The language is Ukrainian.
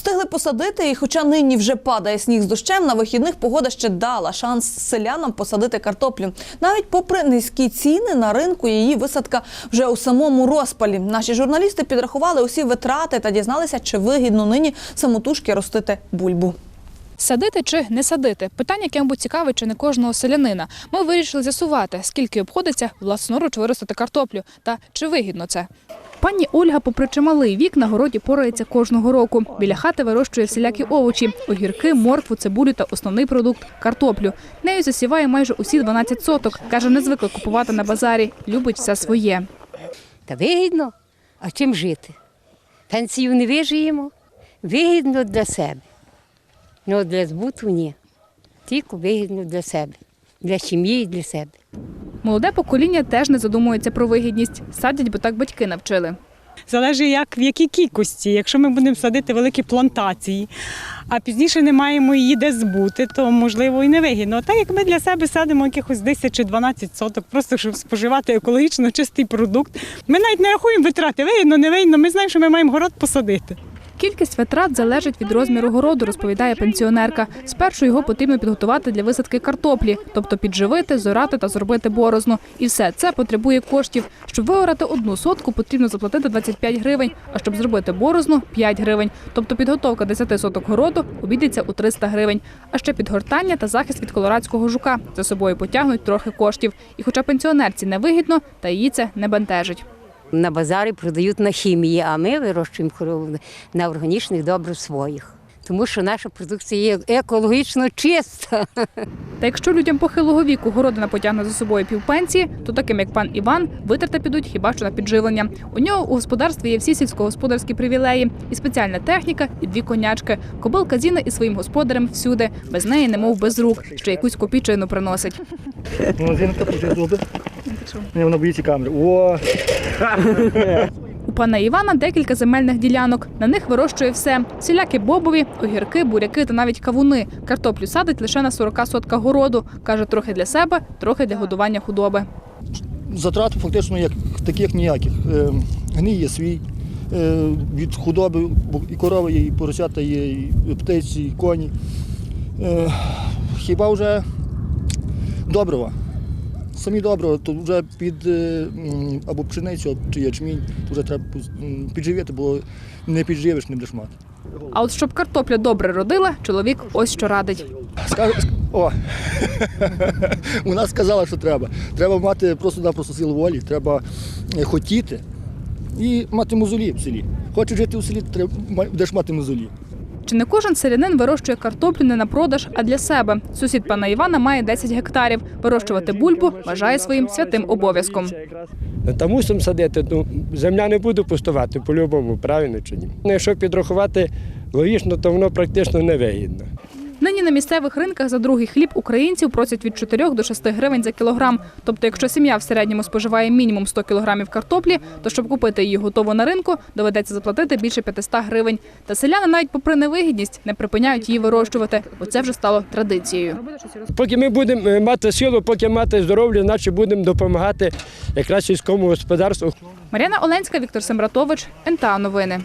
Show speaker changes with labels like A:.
A: Встигли посадити, і хоча нині вже падає сніг з дощем, на вихідних погода ще дала шанс селянам посадити картоплю. Навіть попри низькі ціни на ринку, її висадка вже у самому розпалі. Наші журналісти підрахували усі витрати та дізналися, чи вигідно нині самотужки ростити бульбу.
B: Садити чи не садити? Питання, яке, мабуть, цікавить чи не кожного селянина. Ми вирішили з'ясувати, скільки обходиться власноруч виростити картоплю та чи вигідно це. Пані Ольга, попри чималий вік, на городі порається кожного року. Біля хати вирощує всілякі овочі – огірки, моркву, цибулю та основний продукт – картоплю. Нею засіває майже усі 12 соток. Каже, не звикла купувати на базарі. Любить все своє.
C: Та вигідно, а чим жити? Пенсію не вижиємо, вигідно для себе. Ну, для збуту ні. Тільки вигідно для себе, для сім'ї і для себе.
B: Молоде покоління теж не задумується про вигідність. Садять, бо так батьки навчили.
D: Залежить, як в якій кількості. Якщо ми будемо садити великі плантації, а пізніше не маємо її де збути, то можливо і не вигідно. А так як ми для себе садимо якихось 10 чи 12 соток, просто щоб споживати екологічно чистий продукт. Ми навіть не рахуємо витрати, вигідно, не вигідно. Ми знаємо, що ми маємо город посадити.
B: Кількість витрат залежить від розміру городу, розповідає пенсіонерка. Спершу його потрібно підготувати для висадки картоплі, тобто підживити, зорати та зробити борозну. І все це потребує коштів. Щоб виорати одну сотку, потрібно заплатити 25 гривень, а щоб зробити борозну – 5 гривень. Тобто підготовка 10 соток городу обійдеться у 300 гривень. А ще підгортання та захист від колорадського жука. За собою потягнуть трохи коштів. І хоча пенсіонерці не вигідно, та її це не бентежить.
C: На базарі продають на хімії, а ми вирощуємо корову на органічних добрив своїх. Тому що наша продукція є екологічно чиста.
B: Та якщо людям похилого віку городина потягне за собою півпенсії, то таким як пан Іван витрати підуть хіба що на підживлення. У нього у господарстві є всі сільськогосподарські привілеї, і спеціальна техніка, і дві конячки. Кобилка Зіна із своїм господарем всюди. Без неї немов без рук, що якусь копійчину приносить.
E: Ну, Зінка дуже добре. Ні, Вона боїться камери. О,
B: У пана Івана декілька земельних ділянок. На них вирощує все: сіляки бобові, огірки, буряки та навіть кавуни. Картоплю садить лише на 40 сотках городу. Каже, трохи для себе, трохи для годування худоби.
E: затрат фактично як таких ніяких. Е, Гній є свій. е, Від худоби і корови є, і поросята є, і птиці, і коні. Е, Хіба вже добрива. Самі добрива, то вже під е, або пшеницю, чи ячмінь, то вже треба підживити, бо не підживиш, не будеш мати.
B: А от щоб картопля добре родила, чоловік ось що радить.
E: Скаже, ск- о, вона сказала, що треба. Треба мати просто-напросто силу волі, треба е, хотіти і мати мозолі в селі. Хочеш жити у селі, треба будеш мати мозолі.
B: Чи не кожен селянин вирощує картоплю не на продаж, а для себе? Сусід пана Івана має 10 гектарів. Вирощувати бульбу вважає своїм святим обов'язком.
F: Та мусимо садити. Ну, земля не буде пустувати по-любому, правильно чи ні? Ну, Якщо підрахувати логічно, то воно практично невигідно.
B: Нині на місцевих ринках за другий хліб українців просять від 4 до 6 гривень за кілограм. Тобто, якщо сім'я в середньому споживає мінімум 100 кілограмів картоплі, то щоб купити її готову на ринку, доведеться заплатити більше 500 гривень. Та селяни навіть попри невигідність не припиняють її вирощувати, бо це вже стало традицією.
F: Поки ми будемо е, мати силу, поки мати здоров'я, значить будемо допомагати якраз сільському господарству.
B: Мар'яна Оленська, Віктор Семратович, НТА Новини.